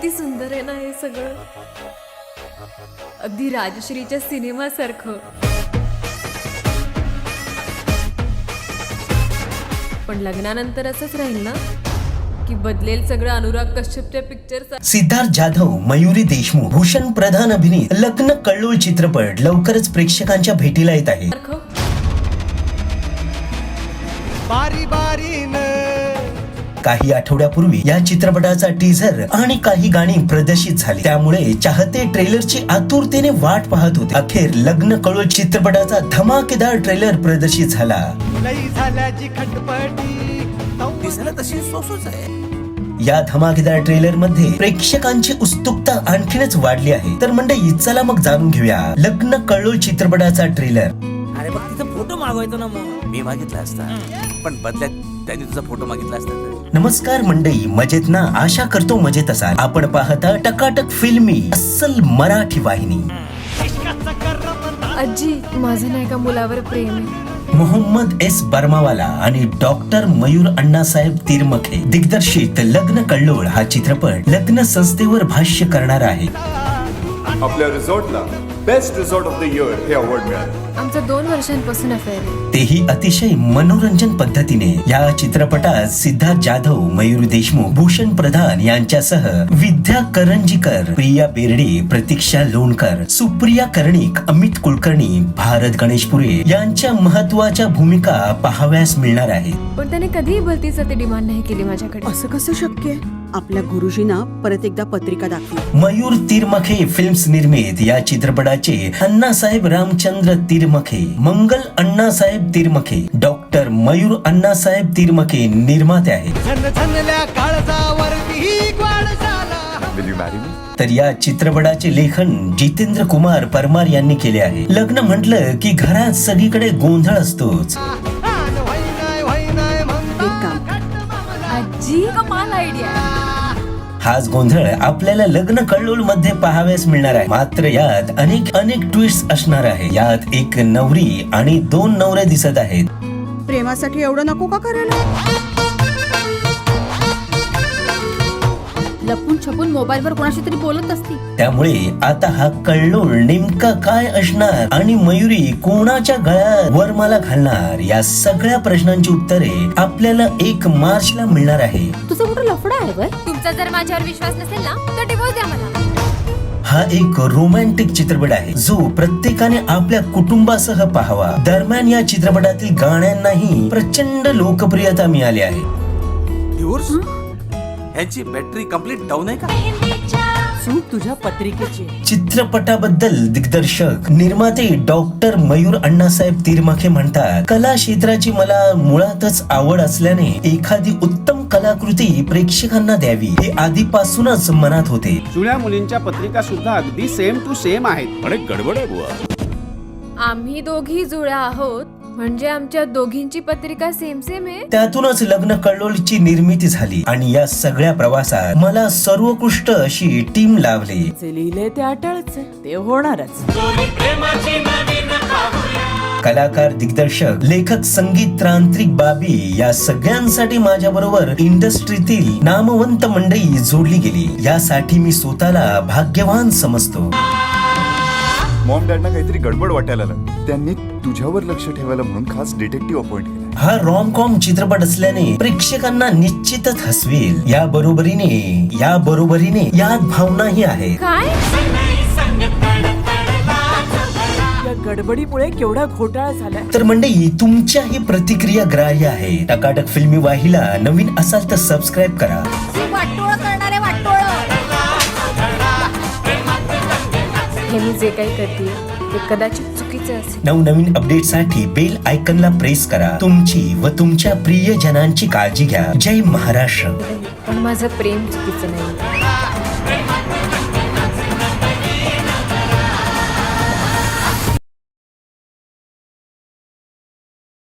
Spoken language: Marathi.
किती सुंदर आहे ना हे सगळं. अगदी राजश्रीच्या सिनेमासारखं. पण लग्नानंतर असंच राहील ना? की बदलेल सगळं अनुराग कश्यपच्या पिक्चर सिद्धार्थ जाधव मयुरी देशमुख भूषण प्रधान अभिनीत लग्न कल्लोळ चित्रपट लवकरच प्रेक्षकांच्या भेटीला येत आहे सारखं? बारी बारीन काही आठवड्यापूर्वी या चित्रपटाचा टीझर आणि काही गाणी प्रदर्शित झाली. त्यामुळे चाहते ट्रेलरची आतुरतेने वाट पाहत होते. अखेर लग्न कळोळ चित्रपटाचा धमाकेदार ट्रेलर प्रदर्शित झाला. तशी सोसूच आहे. या धमाकेदार ट्रेलरमध्ये प्रेक्षकांची उत्सुकता आणखीनच वाढली आहे. तर मंडळी चला मग जाणून घेऊया. लग्न कळोळ चित्रपटाचा ट्रेलर अरे बघ तिचा फोटो मागवायचो ना मग. मी मागितला असता. पण बदल्यात त्यांनी तुझा फोटो मागितला असता तर. नमस्कार मंडळी मजेत ना? आशा करतो मजेत असाल. आपण पाहता टकाटक फिल्मी अस्सल मराठी वाहिनी. आजी माझं नाही का मुलावर प्रेम आहे? मोहम्मद एस. बर्मावाला आणि डॉक्टर मयूर अण्णासाहेब तिरमखे दिग्दर्शित लग्न कल्लोळ हा चित्रपट लग्न संस्थेवर भाष्य करणार आहे. आपल्या रिसॉर्टला best resort of the year हे अवॉर्ड मिळालं. आमचं दोन वर्षांपासून अफेअर आहे. तेही अतिशय मनोरंजन पद्धतीने. या चित्रपटात सिद्धार्थ जाधव मयूर देशमुख भूषण प्रधान यांच्यासह विद्या करंजीकर प्रिया बेर्डे प्रतीक्षा लोणकर सुप्रिया कर्णिक अमित कुलकर्णी भारत गणेशपुरे यांच्या महत्त्वाच्या भूमिका पाहाव्यास मिळणार आहेत. पण त्याने कधीही भरतीसाठी डिमांड नाही केली माझ्याकडे. असं कसं शक्य? आहे आपल्या गुरुजींना परत एकदा पत्रिका दाखवी. मयूर तिरमखे फिल्म्स निर्मित या चित्रपटाचे अण्णासाहेब रामचंद्र तिरमखे मंगल अण्णासाहेब तिरमखे डॉक्टर मयूर अण्णासाहेब तिरमखे निर्माते आहेत. तर या चित्रपटाचे लेखन जितेंद्र कुमार परमार यांनी केले आहे. लग्न म्हटलं की घरात सगळीकडे गोंधळ असतोच. आयडिया हाच गोंधळ आपल्याला लग्न कळलोलमध्ये पाहाव्यास मिळणार आहे. मात्र यात अनेक अनेक ट्विस्ट असणार आहे. यात एक नवरी आणि दोन नवरे दिसत आहेत. प्रेमासाठी एवढं नको का करायला? लपून छपून मोबाईलवर कोणाशी तरी बोलत असती. त्यामुळे आता हा कल्लोळ नेमका काय असणार आणि मयुरी कोणाच्या गळ्यात वरमाला घालणार? या सगळ्या प्रश्नांची उत्तरे आपल्याला एक मार्चला मिळणार आहे. तुझं कुठं लफडा आहे वय? तुमचा जर माझ्यावर विश्वास नसेल ना तर डिवोर्स द्या मला. हा एक रोमॅन्टिक चित्रपट आहे. जो प्रत्येकाने आपल्या कुटुंबासह पाहावा. दरम्यान या चित्रपटातील गाण्यांनाही प्रचंड लोकप्रियता मिळाली आहे. डिवोर्स ह्यांची बॅटरी कंप्लीट डाऊन आहे का? चूक तुझ्या पत्रिकेची. चित्रपटाबद्दल दिग्दर्शक निर्माते डॉक्टर मयूर अण्णासाहेब तिरमखे म्हणतात कला क्षेत्राची मला मुळातच आवड असल्याने एखादी उत्तम कलाकृती प्रेक्षकांना द्यावी हे आधीपासूनच मनात होते. जुन्या मुलींच्या पत्रिका सुद्धा अगदी सेम टू सेम आहेत. गडबड आहे बुवा. आम्ही दोघी जुळ्या आहोत. म्हणजे आमच्या दोघींची पत्रिका सेम सेम आहे? त्यातूनच लग्न कल्लोळची निर्मिती झाली आणि या सगळ्या प्रवासात मला सर्वोत्कृष्ट अशी टीम लाभली. जे लिहिले ते अटळच आहे. ते होणारच. कलाकार दिग्दर्शक लेखक संगीत तांत्रिक बाबी या सगळ्यांसाठी माझ्या बरोबर इंडस्ट्रीतील नामवंत मंडळी जोडली गेली. यासाठी मी स्वतःला भाग्यवान समजतो. मॉम डॅडना काहीतरी गडबड वाटायला लागली. त्यांनी तुझ्यावर लक्ष ठेवायला म्हणून खास डिटेक्टिव्ह अपॉइंट केलं. हा रॉम कॉम चित्रपट असल्याने प्रेक्षकांना निश्चितच हसवेल. या बरोबरीने या बरोबरीने यात भावनाही आहे काय? या गडबडीमुळे केवढा घोटाळा झालाय. तर मंडळी तुमच्याही प्रतिक्रिया ग्राह्य आहे टकाटक फिल्मी वाहिला नवीन असाल तर सबस्क्राईब करा. वाटोळ करणारे हे मी जे काही करते ते कदाचित चुकीचं असेल. नवनवीन अपडेटसाठी बेल आयकनला प्रेस करा. तुमची व तुमच्या प्रियजनांची काळजी घ्या. जय महाराष्ट्र. पण माझं प्रेम चुकीचं नाही.